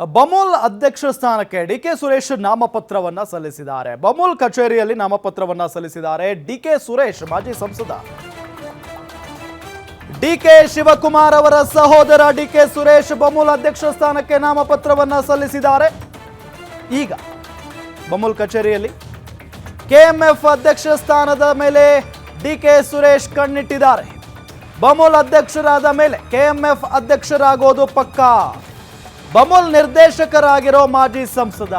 ಬಮೂಲ್ ಅಧ್ಯಕ್ಷ ಸ್ಥಾನಕ್ಕೆ D K Suresh ನಾಮಪತ್ರವನ್ನ ಸಲ್ಲಿಸಿದ್ದಾರೆ. ಬಮೂಲ್ ಕಚೇರಿಯಲ್ಲಿ ನಾಮಪತ್ರವನ್ನ ಸಲ್ಲಿಸಿದ್ದಾರೆ ಡಿ ಕೆ ಸುರೇಶ್, ಮಾಜಿ ಸಂಸದ. ಡಿ ಕೆ ಶಿವಕುಮಾರ್ ಅವರ ಸಹೋದರ ಡಿ ಕೆ ಸುರೇಶ್ ಬಮೂಲ್ ಅಧ್ಯಕ್ಷ ಸ್ಥಾನಕ್ಕೆ ನಾಮಪತ್ರವನ್ನ ಸಲ್ಲಿಸಿದ್ದಾರೆ. ಈಗ ಬಮೂಲ್ ಕಚೇರಿಯಲ್ಲಿ ಕೆಎಂಎಫ್ ಅಧ್ಯಕ್ಷ ಸ್ಥಾನದ ಮೇಲೆ ಡಿ ಕೆ ಸುರೇಶ್ ಕಣ್ಣಿಟ್ಟಿದ್ದಾರೆ. ಬಮೂಲ್ ಅಧ್ಯಕ್ಷರಾದ ಮೇಲೆ ಕೆಎಂಎಫ್ ಅಧ್ಯಕ್ಷರಾಗೋದು ಪಕ್ಕಾ? ಬಮೂಲ್ ನಿರ್ದೇಶಕರಾಗಿರೋ ಮಾಜಿ ಸಂಸದ.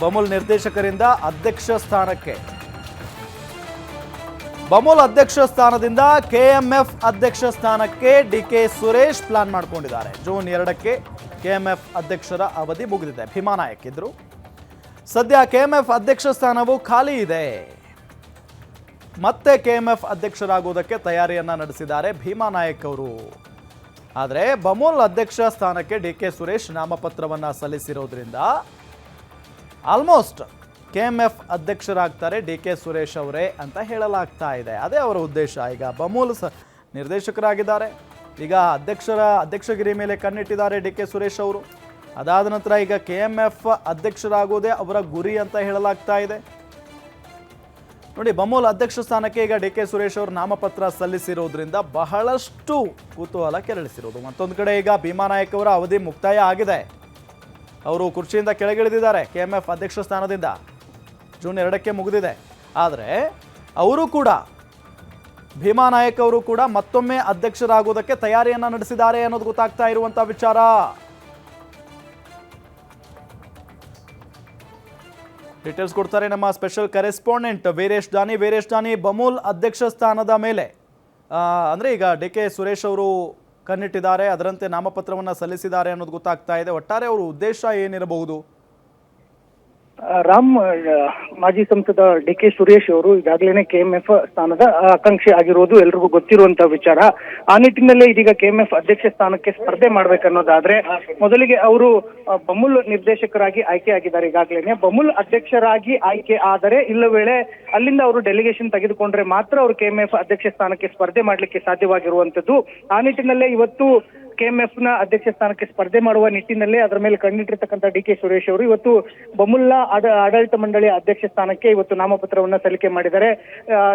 ಬಮುಲ್ ನಿರ್ದೇಶಕರಿಂದ ಅಧ್ಯಕ್ಷ ಸ್ಥಾನಕ್ಕೆ. ಬಮುಲ್ ಅಧ್ಯಕ್ಷ ಸ್ಥಾನದಿಂದ ಕೆಎಂಎಫ್ ಅಧ್ಯಕ್ಷ ಸ್ಥಾನಕ್ಕೆ ಡಿ ಕೆ ಸುರೇಶ್ ಪ್ಲಾನ್ ಮಾಡ್ಕೊಂಡಿದ್ದಾರೆ. ಜೂನ್ ಎರಡಕ್ಕೆ ಕೆಎಂಎಫ್ ಅಧ್ಯಕ್ಷರ ಅವಧಿ ಮುಗಿದಿದೆ. ಭೀಮಾನಾಯಕ್ ಇದ್ರು ಸದ್ಯ ಕೆಎಂಎಫ್ ಅಧ್ಯಕ್ಷ ಸ್ಥಾನವು ಖಾಲಿ ಇದೆ. ಮತ್ತೆ ಕೆಎಂಎಫ್ ಅಧ್ಯಕ್ಷರಾಗುವುದಕ್ಕೆ ತಯಾರಿಯನ್ನ ನಡೆಸಿದ್ದಾರೆ ಭೀಮಾನಾಯಕ್ ಅವರು. ಆದರೆ ಬಮೂಲ್ ಅಧ್ಯಕ್ಷ ಸ್ಥಾನಕ್ಕೆ ಡಿ ಕೆ ಸುರೇಶ್ ನಾಮಪತ್ರವನ್ನು ಸಲ್ಲಿಸಿರೋದ್ರಿಂದ ಆಲ್ಮೋಸ್ಟ್ ಕೆ ಎಂ ಎಫ್ ಅಧ್ಯಕ್ಷರಾಗ್ತಾರೆ ಡಿ ಕೆ ಸುರೇಶ್ ಅವರೇ ಅಂತ ಹೇಳಲಾಗ್ತಾ ಇದೆ. ಅದೇ ಅವರ ಉದ್ದೇಶ. ಈಗ ಬಮೂಲ್ ಸ ನಿರ್ದೇಶಕರಾಗಿದ್ದಾರೆ. ಈಗ ಅಧ್ಯಕ್ಷರ ಅಧ್ಯಕ್ಷಗಿರಿ ಮೇಲೆ ಕಣ್ಣಿಟ್ಟಿದ್ದಾರೆ ಡಿ ಕೆ ಸುರೇಶ್ ಅವರು. ಅದಾದ ನಂತರ ಈಗ ಕೆ ಎಂ ಎಫ್ ಅಧ್ಯಕ್ಷರಾಗೋದೇ ಅವರ ಗುರಿ ಅಂತ ಹೇಳಲಾಗ್ತಾ ಇದೆ. ನೋಡಿ, ಬಮೂಲ್ ಅಧ್ಯಕ್ಷ ಸ್ಥಾನಕ್ಕೆ ಈಗ ಡಿ ಕೆ ಸುರೇಶ್ ಅವರು ನಾಮಪತ್ರ ಸಲ್ಲಿಸಿರೋದ್ರಿಂದ ಬಹಳಷ್ಟು ಕುತೂಹಲ ಕೆರಳಿಸಿರೋದು. ಮತ್ತೊಂದು ಕಡೆ ಈಗ ಭೀಮಾನಾಯಕ್ ಅವರ ಅವಧಿ ಮುಕ್ತಾಯ ಆಗಿದೆ. ಅವರು ಕುರ್ಚಿಯಿಂದ ಕೆಳಗಿಳಿದಿದ್ದಾರೆ, ಕೆ ಎಂ ಎಫ್ ಅಧ್ಯಕ್ಷ ಸ್ಥಾನದಿಂದ. ಜೂನ್ ಎರಡಕ್ಕೆ ಮುಗಿದಿದೆ. ಆದರೆ ಅವರು ಕೂಡ ಭೀಮಾನಾಯಕ್ ಅವರು ಕೂಡ ಮತ್ತೊಮ್ಮೆ ಅಧ್ಯಕ್ಷರಾಗುವುದಕ್ಕೆ ತಯಾರಿಯನ್ನು ನಡೆಸಿದ್ದಾರೆ ಅನ್ನೋದು ಗೊತ್ತಾಗ್ತಾ ಇರುವಂಥ ವಿಚಾರ. ಡೀಟೇಲ್ಸ್ ಕೊಡ್ತಾರೆ ನಮ್ಮ ಸ್ಪೆಷಲ್ ಕರೆಸ್ಪಾಂಡೆಂಟ್ ವೀರೇಶ್ ದಾನಿ. ವೀರೇಶ್ ದಾನಿ, ಬಮೂಲ್ ಅಧ್ಯಕ್ಷ ಸ್ಥಾನದ ಮೇಲೆ ಅಂದರೆ ಈಗ ಡಿ ಕೆ ಸುರೇಶ್ ಅವರು ಕಣ್ಣಿಟ್ಟಿದ್ದಾರೆ, ಅದರಂತೆ ನಾಮಪತ್ರವನ್ನು ಸಲ್ಲಿಸಿದ್ದಾರೆ ಅನ್ನೋದು ಗೊತ್ತಾಗ್ತಾ ಇದೆ. ಒಟ್ಟಾರೆ ಅವರ ಉದ್ದೇಶ ಏನಿರಬಹುದು? ರಾಮ್ ಮಾಜಿ ಸಂಸದ ಡಿ ಕೆ ಸುರೇಶ್ ಅವರು ಈಗಾಗಲೇ ಕೆಎಂಎಫ್ ಸ್ಥಾನದ ಆಕಾಂಕ್ಷಿ ಆಗಿರೋದು ಎಲ್ರಿಗೂ ಗೊತ್ತಿರುವಂತಹ ವಿಚಾರ. ಆ ನಿಟ್ಟಿನಲ್ಲೇ ಇದೀಗ ಕೆಎಂಎಫ್ ಅಧ್ಯಕ್ಷ ಸ್ಥಾನಕ್ಕೆ ಸ್ಪರ್ಧೆ ಮಾಡ್ಬೇಕನ್ನೋದಾದ್ರೆ, ಮೊದಲಿಗೆ ಅವರು ಬಮುಲ್ ನಿರ್ದೇಶಕರಾಗಿ ಆಯ್ಕೆ ಆಗಿದ್ದಾರೆ ಈಗಾಗಲೇ ಬಮುಲ್ ಅಧ್ಯಕ್ಷರಾಗಿ ಆಯ್ಕೆ ಆದರೆ ಇಲ್ಲ ವೇಳೆ ಅಲ್ಲಿಂದ ಅವರು ಡೆಲಿಗೇಷನ್ ತೆಗೆದುಕೊಂಡ್ರೆ ಮಾತ್ರ ಅವರು ಕೆಎಂಎಫ್ ಅಧ್ಯಕ್ಷ ಸ್ಥಾನಕ್ಕೆ ಸ್ಪರ್ಧೆ ಮಾಡ್ಲಿಕ್ಕೆ ಸಾಧ್ಯವಾಗಿರುವಂತದ್ದು ಆ ನಿಟ್ಟಿನಲ್ಲೇ ಇವತ್ತು ಕೆಎಂಎಫ್ನ ಅಧ್ಯಕ್ಷ ಸ್ಥಾನಕ್ಕೆ ಸ್ಪರ್ಧೆ ಮಾಡುವ ನಿಟ್ಟಿನಲ್ಲಿ ಅದರ ಮೇಲೆ ಕಣ್ಣಿಟ್ಟಿರ್ತಕ್ಕಂಥ ಡಿ ಕೆ ಸುರೇಶ್ ಅವರು ಇವತ್ತು ಬಮುಲ್ಲಾ ಆಡ- ಆಡಳಿತ ಮಂಡಳಿಯ ಅಧ್ಯಕ್ಷ ಸ್ಥಾನಕ್ಕೆ ಇವತ್ತು ನಾಮಪತ್ರವನ್ನ ಸಲ್ಲಿಕೆ ಮಾಡಿದ್ದಾರೆ.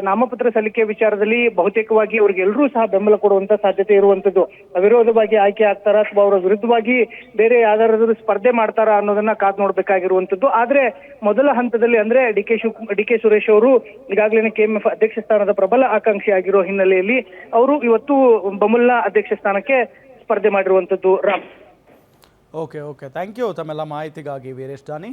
ನಾಮಪತ್ರ ಸಲ್ಲಿಕೆ ವಿಚಾರದಲ್ಲಿ ಬಹುತೇಕವಾಗಿ ಅವರಿಗೆ ಎಲ್ಲರೂ ಸಹ ಬೆಂಬಲ ಕೊಡುವಂತ ಸಾಧ್ಯತೆ ಇರುವಂತದ್ದು. ಅವಿರೋಧವಾಗಿ ಆಯ್ಕೆ ಆಗ್ತಾರ ಅಥವಾ ಅವರ ವಿರುದ್ಧವಾಗಿ ಬೇರೆ ಯಾವ್ದಾದ್ರು ಸ್ಪರ್ಧೆ ಮಾಡ್ತಾರಾ ಅನ್ನೋದನ್ನ ಕಾದ್ ನೋಡ್ಬೇಕಾಗಿರುವಂತದ್ದು. ಆದ್ರೆ ಮೊದಲ ಹಂತದಲ್ಲಿ ಅಂದ್ರೆ D K D K Suresh ಅವರು ಈಗಾಗಲೇ ಕೆಎಂಎಫ್ ಅಧ್ಯಕ್ಷ ಸ್ಥಾನದ ಪ್ರಬಲ ಆಕಾಂಕ್ಷಿ ಆಗಿರೋ ಹಿನ್ನೆಲೆಯಲ್ಲಿ ಅವರು ಇವತ್ತು ಬಮುಲ್ಲಾ ಅಧ್ಯಕ್ಷ ಸ್ಥಾನಕ್ಕೆ ಸ್ಪರ್ಧೆ ಮಾಡಿರುವಂತದ್ದು Ram. Okay okay thank you ತಮ್ಮೆಲ್ಲ ಮಾಹಿತಿಗಾಗಿ ವೀರೇಶ್ ಜಾನಿ